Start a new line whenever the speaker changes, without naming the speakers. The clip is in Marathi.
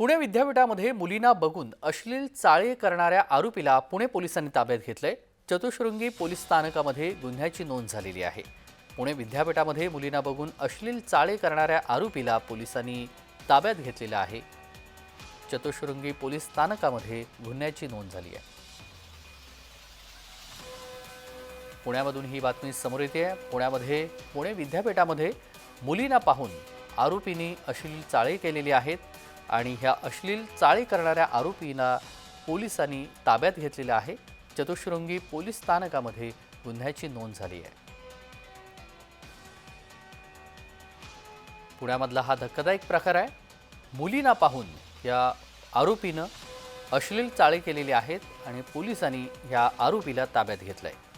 पुणे विद्यापीठामध्ये मुलींना बघून अश्लील चाळे करणाऱ्या आरोपीला पुणे पोलिसांनी ताब्यात घेतलंय. चतुशृंगी पोलीस स्थानकामध्ये गुन्ह्याची नोंद झालेली आहे. पुणे विद्यापीठामध्ये मुलींना बघून अश्लील चाळे करणाऱ्या आरोपीला पोलिसांनी ताब्यात घेतलेलं आहे. चतुशृंगी पोलीस स्थानकामध्ये गुन्ह्याची नोंद झाली आहे. पुण्यामधून ही बातमी समोर येते. आहे पुण्यामध्ये पुणे विद्यापीठामध्ये मुलींना पाहून आरोपींनी अश्लील चाळे केलेली आहेत. आणि ह्या अश्लील चाळी करणाऱ्या आरोपींना पोलिसांनी ताब्यात घेतलेलं आहे. चतुशृंगी पोलीस स्थानकामध्ये गुन्ह्याची नोंद झाली आहे. पुण्यामधला हा धक्कादायक प्रकार आहे. मुलींना पाहून या आरोपीनं अश्लील चाळी केलेली आहेत आणि पोलिसांनी ह्या आरोपीला ताब्यात घेतलं आहे